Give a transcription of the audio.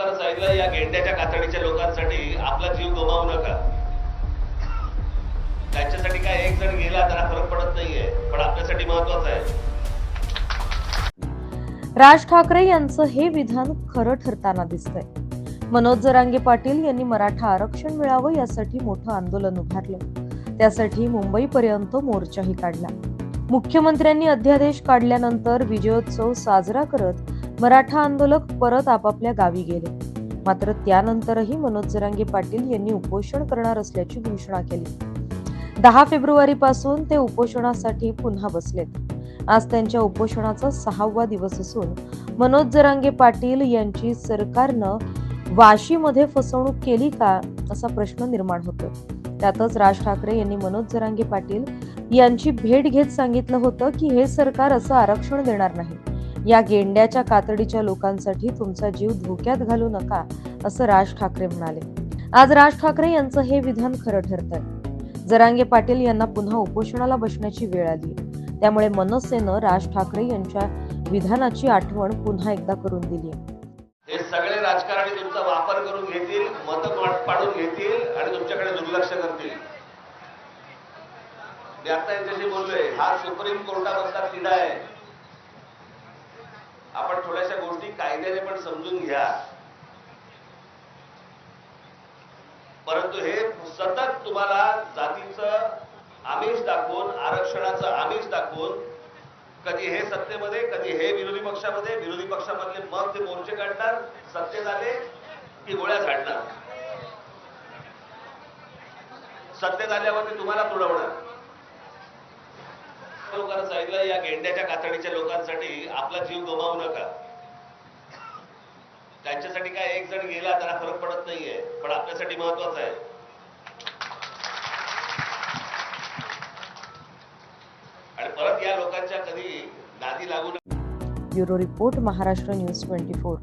लोकांना सांगितलं या गेंड्याच्या कातडीच्या लोकांसाठी आपला जीव गमावू नका. त्यांच्यासाठी काय एक जण गेला त्याला फरक पडत नाहीये पण आपल्यासाठी महत्वाचं आहे. राज ठाकरे यांचं हे विधान खरं ठरताना दिसतंय. मनोज जरांगे पाटील यांनी मराठा आरक्षण मिळावं यासाठी मोठं आंदोलन उभारलं. त्यासाठी मुंबईपर्यंत मोर्चाही काढला. मुख्यमंत्र्यांनी अध्यादेश काढल्यानंतर विजयोत्सव साजरा करत मराठा आंदोलक परत आपापल्या गावी गेले. मात्र त्यानंतरही मनोज जरांगे पाटील यांनी उपोषण करणार असल्याची घोषणा केली. दहा फेब्रुवारी पासून ते उपोषणासाठी पुन्हा बसलेत. आज त्यांच्या उपोषणाचा सहावा दिवस असून मनोज जरांगे पाटील यांची सरकारनं वाशीमध्ये फसवणूक केली का असा प्रश्न निर्माण होतो. त्यातच राज ठाकरे यांनी मनोज जरांगे पाटील यांची भेट घेत सांगितलं होतं की हे सरकार असं आरक्षण देणार नाही. या गेंड्याच्या कातडीच्या लोकांसाठी तुमचा जीव धोक्यात घालू नका असं राज ठाकरे म्हणाले. आज राज ठाकरे यांचं हे विधान खरं ठरतंय. जरांगे पाटील यांना पुन्हा उपोषणाला बसण्याची वेळ आली. त्यामुळे मनसेनं राज ठाकरे यांच्या विधानाची आठवण पुन्हा एकदा करून दिली. हे सगळे राजकारणी तुमचा वापर करून घेतील मत पाडून घेतील आणि तुमच्याकडे दुर्लक्ष करतील. मी आता यांच्याशी बोललोय. हा सुप्रीम कोर्टामधला किडा आहे. आपण थोड्याशा गोष्टी कायद्याने पण समजून घ्या. परंतु हे सतत तुम्हाला जातीचं आमिष दाखवून आरक्षणाचं आमिष दाखवून कधी हे सत्तेमध्ये कधी हे विरोधी पक्षामध्ये विरोधी पक्षामधले मग ते मोर्चे काढणार सत्तेत आले की गोळ्या झाडणार. सत्तेत आल्यावर ते तुम्हाला तुडवणार. लोकांना सांगितलं या गेंड्याच्या कातडीच्या लोकांसाठी आपला जीव गमावू नका. त्यांच्यासाठी काय एक जण गेला त्याला फरक पडत नाहीये पण आपल्यासाठी महत्वाचं आहे. आणि परत या लोकांच्या कधी नादी लागू bureau report Maharashtra news twenty four.